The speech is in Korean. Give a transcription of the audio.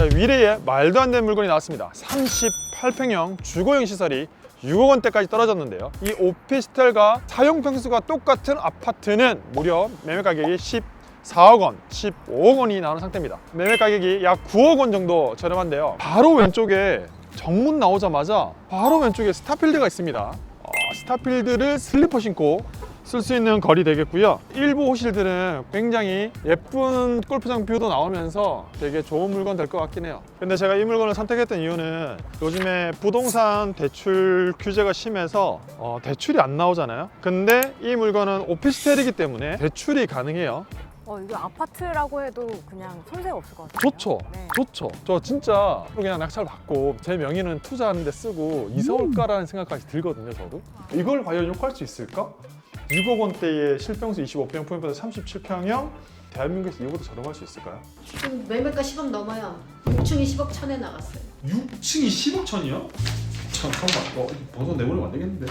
자, 위례에 말도 안 되는 물건이 나왔습니다. 38평형 주거용 시설이 6억 원대까지 떨어졌는데요. 이 오피스텔과 사용 평수가 똑같은 아파트는 무려 매매 가격이 14억 원, 15억 원이 나오는 상태입니다. 매매 가격이 약 9억 원 정도 저렴한데요. 바로 왼쪽에 정문 나오자마자 바로 왼쪽에 스타필드가 있습니다. 어, 스타필드를 슬리퍼 신고 쓸 수 있는 거리 되겠고요. 일부 호실들은 굉장히 예쁜 골프장 뷰도 나오면서 되게 좋은 물건 될 것 같긴 해요. 근데 제가 이 물건을 선택했던 이유는 요즘에 부동산 대출 규제가 심해서 어, 대출이 안 나오잖아요. 근데 이 물건은 오피스텔이기 때문에 대출이 가능해요. 어, 이거 아파트라고 해도 그냥 손색 없을 것 같아요. 좋죠. 네. 좋죠. 저 진짜 그냥 낙찰 받고 제 명의는 투자하는 데 쓰고 이사 올까라는 생각까지 들거든요, 저도. 이걸 과연 욕할 수 있을까? 6억 원대의 실평수 25평 포인트 37평형 대한민국에서 이거보다 저렴할 수 있을까요? 지금 매매가 10억 넘어요. 6층이 10억 천에 나갔어요. 6층이 10억 천이요? 잠깐만, 어, 번호 내보내면 안 되겠는데.